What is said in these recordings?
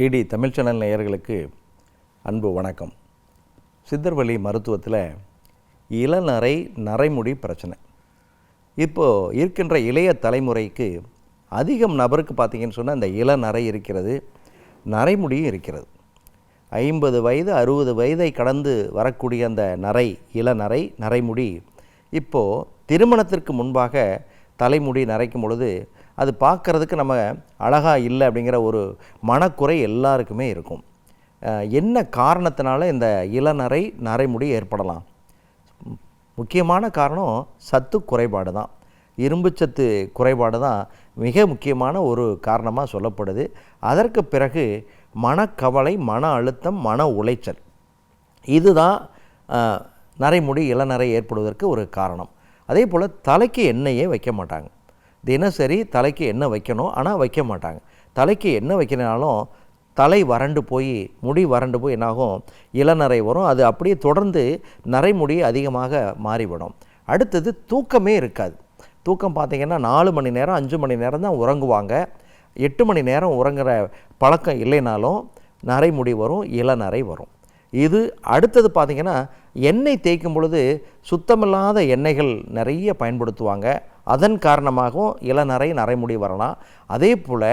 DD Tamil channel நேயர்களுக்கு அன்பு வணக்கம். சித்தர்வழி மருத்துவத்தில் இளநரை நரைமுடி பிரச்சனை. இப்போது இருக்கின்ற இளைய தலைமுறைக்கு அதிகம் நபருக்கு பார்த்தீங்கன்னு சொன்னால் இந்த இளநரை இருக்கிறது நரைமுடியும் இருக்கிறது. ஐம்பது வயது அறுபது வயதை கடந்து வரக்கூடிய அந்த நரை இளநரை நரைமுடி இப்போது திருமணத்திற்கு முன்பாக தலைமுடி நரைக்கும் பொழுது அது பார்க்கறதுக்கு நம்ம அழகாக இல்லை அப்படிங்கிற ஒரு மனக்குறை எல்லாருக்குமே இருக்கும். என்ன காரணத்தினால இந்த இளநரை நரைமுடி ஏற்படலாம்? முக்கியமான காரணம் சத்து குறைபாடு தான். இரும்புச்சத்து குறைபாடு தான் மிக முக்கியமான ஒரு காரணமாக சொல்லப்படுது. அதற்கு பிறகு மனக்கவலை மன அழுத்தம் மன உளைச்சல். இதுதான் நரைமுடி இளநரை ஏற்படுவதற்கு ஒரு காரணம். அதே போல் தலைக்கு எண்ணெயே வைக்க மாட்டாங்க. தினசரி தலைக்கு எண்ணெய் வைக்கணும். ஆனால் வைக்க மாட்டாங்க. தலைக்கு எண்ணெய் வைக்கிறனாலும் தலை வறண்டு போய் முடி வறண்டு போய் என்னாகும்? இளநரை வரும். அது அப்படியே தொடர்ந்து நரைமுடி அதிகமாக மாறிவிடும். அடுத்தது தூக்கமே இருக்காது. தூக்கம் பார்த்திங்கன்னா நாலு மணி நேரம் அஞ்சு மணி நேரம் தான் உறங்குவாங்க. எட்டு மணி நேரம் உறங்குற பழக்கம் இல்லைனாலும் நரைமுடி வரும் இளநரை வரும். இது அடுத்தது பார்த்திங்கன்னா எண்ணெய் தேய்க்கும் பொழுது சுத்தமில்லாத எண்ணெய்கள் நிறைய பயன்படுத்துவாங்க. அதன் காரணமாகவும் இளநரை நரைமுடி வரலாம். அதே போல்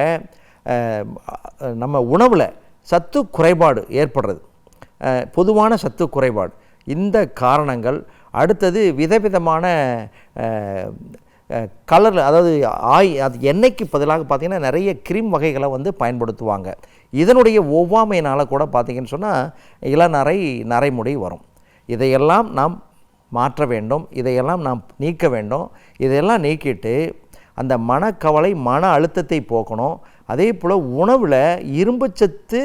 நம்ம உணவில் சத்து குறைபாடு ஏற்படுறது. பொதுவான சத்து குறைபாடு. இந்த காரணங்கள் அடுத்தது விதவிதமான கலர் அதாவது ஆய் அது எண்ணெய்க்கு பதிலாக பார்த்திங்கன்னா நிறைய கிரீம் வகைகளை வந்து பயன்படுத்துவாங்க. இதனுடைய ஒவ்வாமையினால் கூட பார்த்திங்கன்னு சொன்னால் இளநரை நரைமுடி வரும். இதையெல்லாம் நாம் மாற்ற வேண்டும் இதையெல்லாம் நாம் நீக்க வேண்டும். இதையெல்லாம் நீக்கிட்டு அந்த மனக்கவலை மன அழுத்தத்தை போக்கணும். அதே போல் உணவில் இரும்புச்சத்து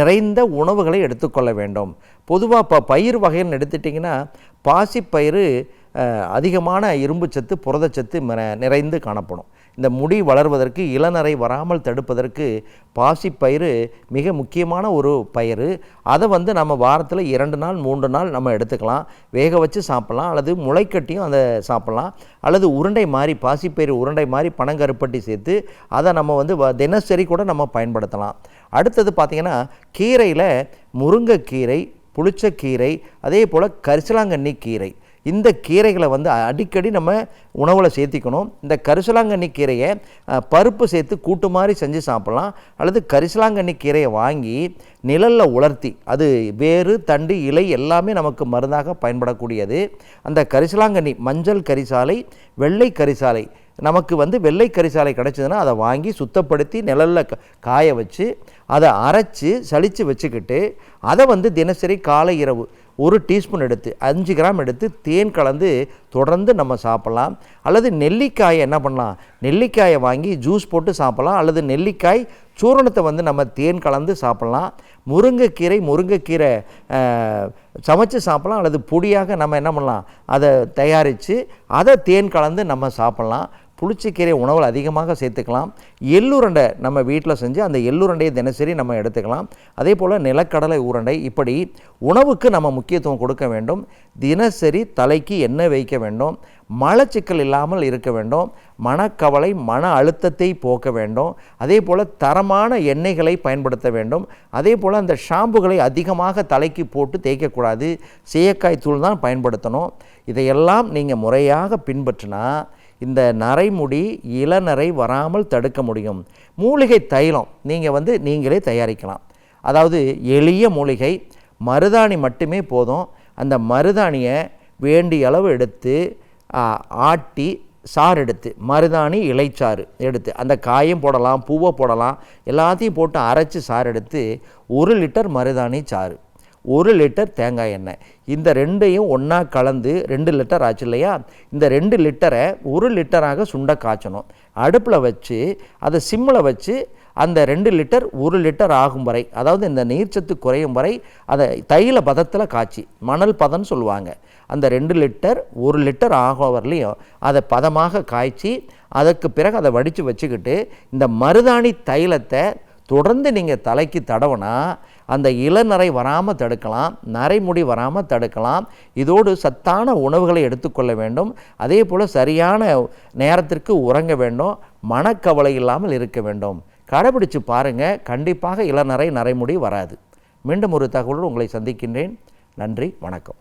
நிறைந்த உணவுகளை எடுத்துக்கொள்ள வேண்டும். பொதுவாக இப்போ பயிர் வகைன்னு எடுத்துட்டிங்கன்னா பாசிப்பயிறு அதிகமான இரும்புச்சத்து புரதச்சத்து நிறைந்து காணப்படும். இந்த முடி வளர்வதற்கு இளநரை வராமல் தடுப்பதற்கு பாசிப்பயிறு மிக முக்கியமான ஒரு பயிறு. அதை வந்து நம்ம வாரத்தில் இரண்டு நாள் மூன்று நாள் நம்ம எடுத்துக்கலாம். வேக வச்சு சாப்பிட்லாம். அல்லது முளைக்கட்டியும் அதை சாப்பிட்லாம். அல்லது உருண்டை மாதிரி பாசிப்பயிறு உருண்டை மாதிரி பனங்கருப்பட்டி சேர்த்து அதை நம்ம வந்து வ- தினசரி கூட நம்ம பயன்படுத்தலாம். அடுத்தது பார்த்திங்கன்னா கீரையில் முருங்கைக்கீரை புளிச்சக்கீரை அதே போல் கரிசலாங்கண்ணி கீரை. இந்த கீரைகளை வந்து அடிக்கடி நம்ம உணவில் சேர்த்திக்கணும். இந்த கரிசலாங்கண்ணி கீரையை பருப்பு சேர்த்து கூட்டு மாதிரி செஞ்சு சாப்பிட்லாம். அல்லது கரிசலாங்கண்ணி கீரையை வாங்கி நிழலில் உலர்த்தி அது வேறு தண்டு இலை எல்லாமே நமக்கு மருந்தாக பயன்படக்கூடியது. அந்த கரிசலாங்கண்ணி மஞ்சள் கரிசாலை வெள்ளை கரிசாலை நமக்கு வந்து வெள்ளை கரிசாலை கிடச்சிதுன்னா அதை வாங்கி சுத்தப்படுத்தி நிழலில் க- காய வச்சு அதை அரைச்சி சலித்து வச்சுக்கிட்டு அதை வந்து தினசரி காலை இரவு ஒரு டீஸ்பூன் எடுத்து அஞ்சு கிராம் எடுத்து தேன் கலந்து தொடர்ந்து நம்ம சாப்பிட்லாம். அல்லது நெல்லிக்காயை என்ன பண்ணலாம்? நெல்லிக்காயை வாங்கி ஜூஸ் போட்டு சாப்பிட்லாம். அல்லது நெல்லிக்காய் சூரணத்தை வந்து நம்ம தேன் கலந்து சாப்பிட்லாம். முருங்கைக்கீரை முருங்கைக்கீரை சமைச்சு சாப்பிட்லாம். அல்லது பொடியாக நம்ம என்ன பண்ணலாம்? அதை தயாரித்து அதை தேன் கலந்து நம்ம சாப்பிட்லாம். புளிச்சக்கீரை உணவில் அதிகமாக சேர்த்துக்கலாம். எள்ளுருண்டை நம்ம வீட்டில் செஞ்சு அந்த எள்ளுருண்டையை தினசரி நம்ம எடுத்துக்கலாம். அதே போல் நிலக்கடலை உருண்டை இப்படி உணவுக்கு நம்ம முக்கியத்துவம் கொடுக்க வேண்டும். தினசரி தலைக்கு எண்ணெய் வைக்க வேண்டும். மலச்சிக்கல் இல்லாமல் இருக்க வேண்டும். மனக்கவலை மன அழுத்தத்தை போக்க வேண்டும். அதே போல் தரமான எண்ணெய்களை பயன்படுத்த வேண்டும். அதே போல் அந்த ஷாம்புகளை அதிகமாக தலைக்கு போட்டு தேய்க்கக்கூடாது. சீயக்காய் தூள் தான் பயன்படுத்தணும். இதையெல்லாம் நீங்கள் முறையாக பின்பற்றினா இந்த நரைமுடி இளநரை வராமல் தடுக்க முடியும். மூலிகை தைலம் நீங்கள் வந்து நீங்களே தயாரிக்கலாம். அதாவது எளிய மூலிகை மருதாணி மட்டுமே போதும். அந்த மருதாணியை வேண்டிய அளவு எடுத்து ஆட்டி சாறு எடுத்து மருதாணி இலைச்சாறு எடுத்து அந்த காயும் போடலாம் பூவை போடலாம் எல்லாத்தையும் போட்டு அரைச்சி சாறு எடுத்து ஒரு லிட்டர் மருதாணி சாறு. ஒரு லிட்டர் தேங்காய் எண்ணெய். இந்த ரெண்டையும் ஒன்றா கலந்து ரெண்டு லிட்டர் ஆச்சு இல்லையா? இந்த ரெண்டு லிட்டரை ஒரு லிட்டராக சுண்ட காய்ச்சணும். அடுப்பில் வச்சு அதை சிம்மில் வச்சு அந்த ரெண்டு லிட்டர் ஒரு லிட்டர் ஆகும் வரை அதாவது இந்த நீர்ச்சத்து குறையும் வரை அதை தைல பதத்தில் காய்ச்சி மணல் பதம்னு சொல்லுவாங்க. அந்த ரெண்டு லிட்டர் ஒரு லிட்டர் ஆகும் வரலையும் அதை பதமாக காய்ச்சி அதற்கு பிறகு அதை வடித்து வச்சுக்கிட்டு இந்த மருதாணி தைலத்தை தொடர்ந்து நீங்கள் தலைக்கு தடவினா அந்த இளநரை வராமல் தடுக்கலாம் நரைமுடி வராமல் தடுக்கலாம். இதோடு சத்தான உணவுகளை எடுத்துக்கொள்ள வேண்டும். அதே போல் சரியான நேரத்திற்கு உறங்க வேண்டும். மனக்கவலை இல்லாமல் இருக்க வேண்டும். கடைபிடிச்சு பாருங்கள் கண்டிப்பாக இளநரை நரைமுடி வராது. மீண்டும் ஒரு தகவலோடு உங்களை சந்திக்கின்றேன். நன்றி வணக்கம்.